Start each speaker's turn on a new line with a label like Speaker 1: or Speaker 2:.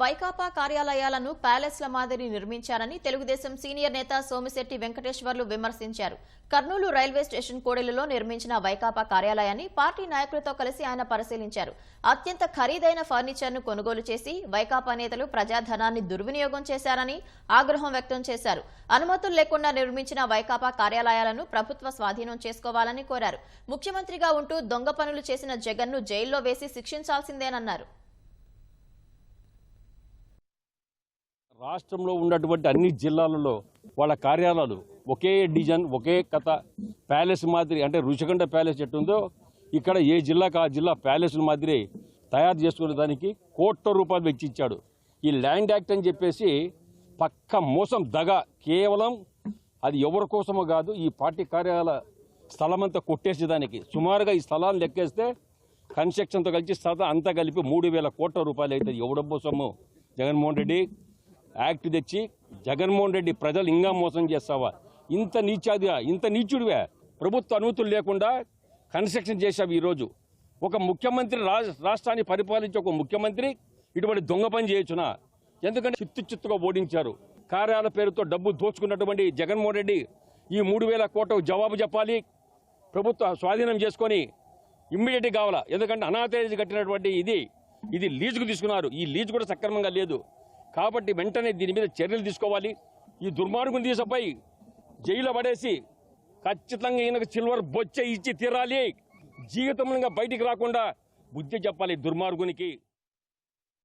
Speaker 1: వైకాపా కార్యాలయాలను ప్యాలెస్ల మాదిరి నిర్మించారని తెలుగుదేశం సీనియర్ నేత సోమిశెట్టి వెంకటేశ్వర్లు విమర్శించారు. కర్నూలు రైల్వే స్టేషన్ కోడెలలో నిర్మించిన వైకాపా కార్యాలయాన్ని పార్టీ నాయకులతో కలిసి ఆయన పరిశీలించారు. అత్యంత ఖరీదైన ఫర్నిచర్ను కొనుగోలు చేసి వైకాపా నేతలు ప్రజాధనాన్ని దుర్వినియోగం చేశారని ఆగ్రహం వ్యక్తం చేశారు. అనుమతులు లేకుండా నిర్మించిన వైకాపా కార్యాలయాలను ప్రభుత్వ స్వాధీనం చేసుకోవాలని కోరారు. ముఖ్యమంత్రిగా ఉంటూ దొంగ పనులు చేసిన జగన్ను జైల్లో వేసి శిక్షించాల్సిందేనన్నారు.
Speaker 2: రాష్ట్రంలో ఉన్నటువంటి అన్ని జిల్లాలలో వాళ్ళ కార్యాలయాలు ఒకే డిజైన్ ఒకే కథ. ప్యాలెస్ మాదిరి అంటే రుషికొండ ప్యాలెస్ ఎట్టుందో ఇక్కడ ఏ జిల్లాకు ఆ జిల్లా ప్యాలెస్ల మాదిరి తయారు చేసుకునే దానికి కోట్ల రూపాయలు వెచ్చించాడు. ఈ ల్యాండ్ యాక్ట్ అని చెప్పేసి పక్క మోసం దగ. కేవలం అది ఎవరి కోసమో కాదు ఈ పార్టీ కార్యాలయ స్థలమంతా కొట్టేసేదానికి సుమారుగా ఈ స్థలాన్ని లెక్కేస్తే కన్స్ట్రక్షన్తో కలిసి స్థలం అంతా కలిపి మూడు వేల కోట్ల రూపాయలు అవుతుంది ఎవడబ్బో సొమ్ము? జగన్మోహన్ రెడ్డి. యాక్ట్ తెచ్చి జగన్మోహన్ రెడ్డి ప్రజలు ఇంకా మోసం చేస్తావా? ఇంత నీచాదిగా ఇంత నీచుడివే. ప్రభుత్వ అనుమతులు లేకుండా కన్స్ట్రక్షన్ చేశావు ఈరోజు. ఒక ముఖ్యమంత్రి రా- రాష్ట్రాన్ని పరిపాలించే ఒక ముఖ్యమంత్రి ఇటువంటి దొంగ పని చేయొచ్చునా? ఎందుకంటే చిత్తు చిత్తుగా ఓడించారు. కార్యాలయ పేరుతో డబ్బు దోచుకున్నటువంటి జగన్మోహన్ రెడ్డి ఈ మూడు వేల కోట్లకు జవాబు చెప్పాలి. ప్రభుత్వ స్వాధీనం చేసుకొని ఇమ్మీడియట్గా కావాలా? ఎందుకంటే అనాథరేజ్ కట్టినటువంటి ఇది ఇది లీజుకు తీసుకున్నారు. ఈ లీజు కూడా సక్రమంగా లేదు. కాబట్టి వెంటనే దీని మీద చర్యలు తీసుకోవాలి. ఈ దుర్మార్గం తీసపై జైల్లో పడేసి ఖచ్చితంగా ఈయనకు సిల్వర్ బొచ్చ ఇచ్చి తీరాలి. జీవితంగా బయటికి రాకుండా బుద్ధి చెప్పాలి దుర్మార్గునికి.